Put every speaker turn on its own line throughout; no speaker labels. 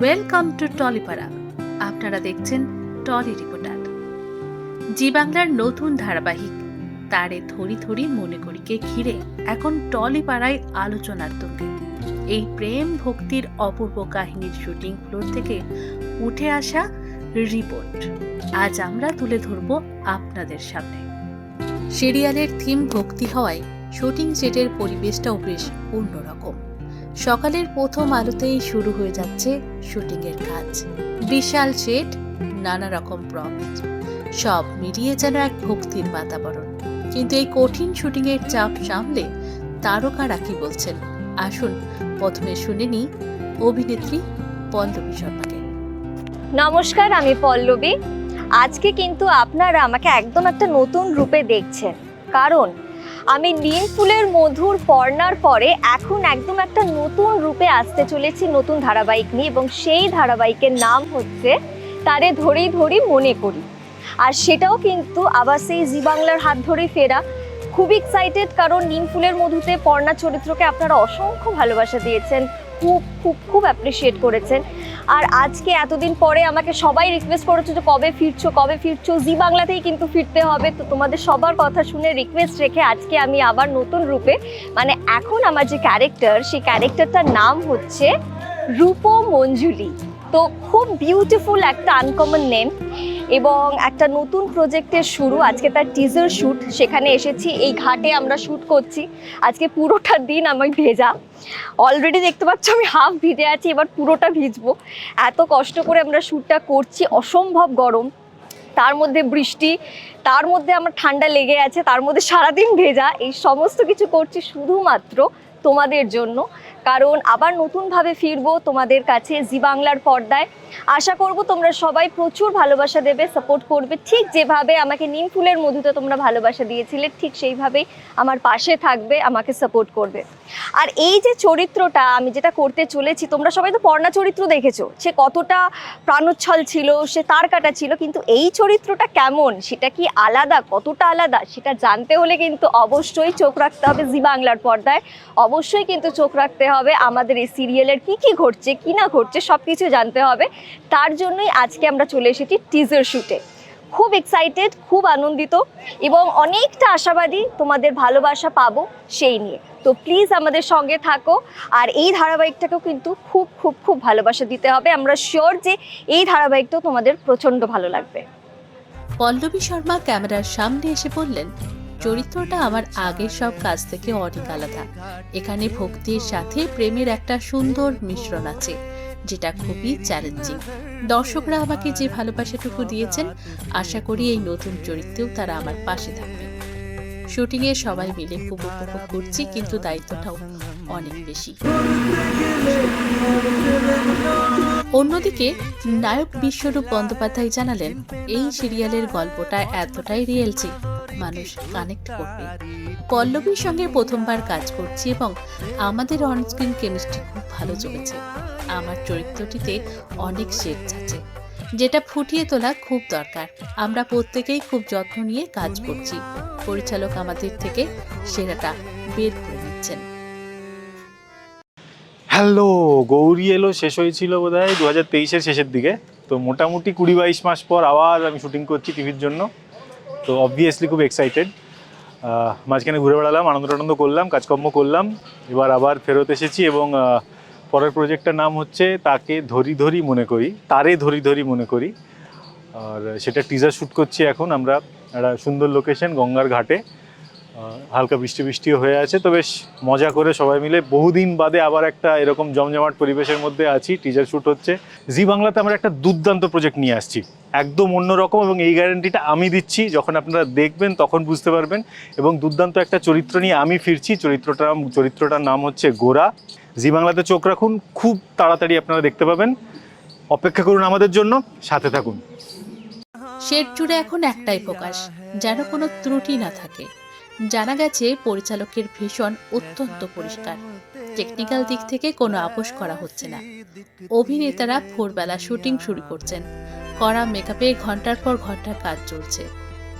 Welcome to Tollypara আপনারা দেখছেন trolley reporter জি বাংলার নতুন ধারাবাহিক। তারে ধরি ধরি মনে করিকে ঘিরে এখন টলিপাড়ায় আলোচনার তুঙ্গে। এই প্রেম ভক্তির অপূর্ব কাহিনীর শুটিং ফ্লোর থেকে উঠে আসা রিপোর্ট। আজ আমরা তুলে ধরব আপনাদের সামনে। সিরিয়ালের থিম ভক্তি হওয়ায় শুটিং সেটের পরিবেশটাও বেশ অন্যরকম। সকালের প্রথম আলোতেই শুরু হয়ে যাচ্ছে শুটিংয়ের কাজ। বিশাল সেট, নানা রকম প্রপস সব মিলিয়ে যেন এক ভক্তির বাতাবরণ। কিন্তু এই কঠিন শুটিংয়ের চাপ সামলে তারকারা কি বলছেন, আসুন, প্রথমে শুনে নিই অভিনেত্রী পল্লবী শর্মাকে।
নমস্কার, আমি পল্লবী। আজকে কিন্তু আপনারা আমাকে একদম একটা নতুন রূপে দেখছেন। কারণ আমি নিম ফুলের মধুর পর্নার পরে এখন একদম একটা নতুন রূপে আসতে চলেছি, নতুন ধারাবাহিক নিয়ে এবং সেই ধারাবাহিকের নাম হচ্ছে তারে ধরেই ধরি মনে করি। আর সেটাও কিন্তু আবার সেই জি বাংলার হাত ধরেই ফেরা। খুব এক্সাইটেড কারণ নিম ফুলের মধুতে পর্ণা চরিত্রকে আপনারা অসংখ্য ভালোবাসা দিয়েছেন, খুব খুব খুব অ্যাপ্রিসিয়েট করেছেন। আর আজকে এতদিন পরে আমাকে সবাই রিকোয়েস্ট করেছ যে কবে ফিরছো কবে ফিরছো? জি বাংলাতেই কিন্তু ফিরতে হবে। তো তোমাদের সবার কথা শুনে রিকোয়েস্ট রেখে আজকে আমি আবার নতুন রূপে মানে এখন আমার যে ক্যারেক্টার সেই ক্যারেক্টারটার নাম হচ্ছে রূপ মঞ্জুলি। তো খুব বিউটিফুল একটা আনকমন নেম এবং একটা নতুন প্রজেক্টের শুরু, আজকে তার টিজার শ্যুট সেখানে এসেছি, এই ঘাটে আমরা শ্যুট করছি। আজকে পুরোটা দিন আমি ভেজা। অলরেডি দেখতে পাচ্ছ আমি হাফ ভিজে আছি, এবার পুরোটা ভিজবো। এত কষ্ট করে আমরা শ্যুটটা করছি, অসম্ভব গরম। তার মধ্যে বৃষ্টি, তার মধ্যে আমার ঠান্ডা লেগে আছে, তার মধ্যে সারাদিন ভেজা। এই সমস্ত কিছু করছি শুধুমাত্র তোমাদের জন্য। কারণ আবার নতুনভাবে ফিরবো তোমাদের কাছে জি বাংলার পর্দায়। আশা করব তোমরা সবাই প্রচুর ভালোবাসা দেবে সাপোর্ট করবে। ঠিক যেভাবে আমাকে নিম ফুলের মধুতে তোমরা ভালোবাসা দিয়েছিলে, ঠিক সেইভাবেই আমার পাশে থাকবে, আমাকে সাপোর্ট করবে। আর এই যে চরিত্রটা, আমি যেটা করতে চলেছি, তোমরা সবাই তো পর্ণা চরিত্র দেখেছ। সে কতটা প্রাণোচ্ছল ছিল, সে তার কাটা ছিল, কিন্তু এই চরিত্রটা কেমন? সেটা কি আলাদা? কতটা আলাদা? সেটা জানতে হলে কিন্তু অবশ্যই চোখ রাখতে হবে জি বাংলার পর্দায়। অবশ্যই কিন্তু চোখ রাখতে হবে, আমাদের এই সিরিয়ালের কি কি ঘটছে, কি না ঘটছে সব কিছু জানতে হবে। তার জন্যই আজকে আমরা চলে এসেছি টিজার শুটে খুব এক্সাইটেড খুব আনন্দিত এবং অনেকটা আশাবাদী তোমাদের ভালোবাসা পাবো সেই নিয়ে। তো প্লিজ আমাদের সঙ্গে থাকো আর এই ধারাবাহিকটাকেও কিন্তু খুব খুব খুব ভালোবাসা দিতে হবে। আমরা শিওর যে এই ধারাবাহিকটাও তোমাদের প্রচণ্ড ভালো লাগবে।
পল্লবী শর্মা ক্যামেরার সামনে এসে বললেন চরিত্রটা আমার আগের সব কাজ থেকে অনেক আলাদা। এখানে ভক্তির সাথে প্রেমের একটা সুন্দর মিশ্রণ আছে, যেটা খুবই চ্যালেঞ্জিং দর্শকরা আমাকে যে ভালোবাসাটুকু দিয়েছেন, আশা করি এই নতুন চরিত্রেও তারা আমার পাশে থাকবে। শুটিংয়ে সবাই মিলে খুব উপভোগ করছি, কিন্তু দায়িত্বটাও অনেক বেশি। অন্যদিকে, নায়ক বিশ্বরূপ বন্দ্যোপাধ্যায় জানালেন, এই সিরিয়ালের গল্পটা এতটাই রিয়েল যে মানুষ কানেক্ট করবে। পল্লবীর সঙ্গে প্রথমবার কাজ করছি এবং আমাদের অনস্ক্রিন কেমিস্ট্রি খুব ভালো চলেছে। আমার চরিত্রটিতে অনেক শেড আছে যেটা ফুটিয়ে তোলা খুব দরকার। আমরা প্রত্যেকেই খুব যত্ন নিয়ে কাজ করছি। পরিচালক আমাদের থেকে সেরাটা বের করে নিচ্ছেন।
হ্যালো গৌরী এলো শেষ হয়েছিল বোধ হয় দু হাজার তেইশের শেষের দিকে। তো মোটামুটি কুড়ি বাইশ মাস পর আবার আমি শুটিং করছি টিভির জন্য। তো অবভিয়াসলি খুব এক্সাইটেড মাঝখানে ঘুরে বেড়ালাম আনন্দ টানন্দ করলাম, কাজকর্ম করলাম। এবার আবার ফেরত এসেছি এবং পরের প্রজেক্টটার নাম হচ্ছে তাকে ধরি ধরি মনে করি, তারে ধরি ধরি মনে করি। আর সেটা টিজার শ্যুট করছি এখন আমরা, একটা সুন্দর লোকেশন গঙ্গার ঘাটে। হালকা বৃষ্টি বৃষ্টিও হয়ে আছে, তো বেশ মজা করে সবাই মিলে বহুদিন বাদে আবার একটা এরকম জমজমাট পরিবেশের মধ্যে আছি টিজার শ্যুট হচ্ছে। জি বাংলাতে আমরা একটা দুর্দান্ত প্রজেক্ট নিয়ে আসছি, একদম অন্যরকম এবং এই গ্যারেন্টিটা আমি দিচ্ছি, যখন আপনারা দেখবেন তখন বুঝতে পারবেন এবং দুর্দান্ত একটা চরিত্র নিয়ে আমি ফিরছি, চরিত্রটা, চরিত্রটার নাম হচ্ছে গোরা। জি বাংলাতে চোখ রাখুন, খুব তাড়াতাড়ি আপনারা দেখতে পাবেন। অপেক্ষা করুন আমাদের জন্য, সাথে থাকুন।
শেড জুড়ে এখন একটাই ফোকাস যেন কোনো ত্রুটি না থাকে। জানা গেছে পরিচালকের ভীষণ অত্যন্ত পরিষ্কার। টেকনিক্যাল দিক থেকে কোনো আপোষ করা হচ্ছে না। অভিনেতারা ভোরবেলা শুটিং শুরু করছেন। কড়া মেকআপে ঘণ্টার পর ঘণ্টা কাজ চলছে।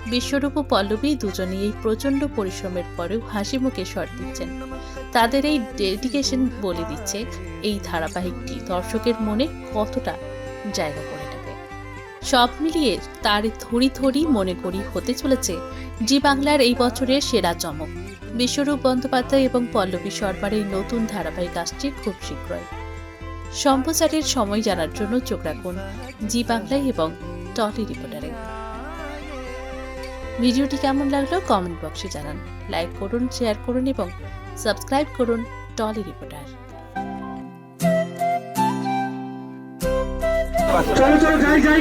বিশ্বরূপ পল্লবী দুজনেই এই প্রচণ্ড পরিশ্রমের পরেও হাসি মুখে স্বর দিচ্ছেন। তাদের এই ডেডিকেশন বলে দিচ্ছে এই ধারাবাহিকটি দর্শকের মনে কতটা জায়গা করে নেবে। সব মিলিয়ে তার থরি থরি মনে করি হতে চলেছে জি বাংলার এই বছরের সেরা চমক। বিশ্বরূপ বন্দ্যোপাধ্যায় এবং পল্লবী সরকারের নতুন ধারাবাহিক আসছে খুব শীঘ্রই। সম্প্রচারের সময় জানার জন্য চোখ রাখুন জি বাংলায় এবং টলি রিপোর্টারে। ভিডিওটি কেমন লাগল কমেন্ট বক্সে জানান। লাইক করুন শেয়ার করুন এবং সাবস্ক্রাইব করুন টলি রিপোর্টার।
চলো চলো যাই যাই।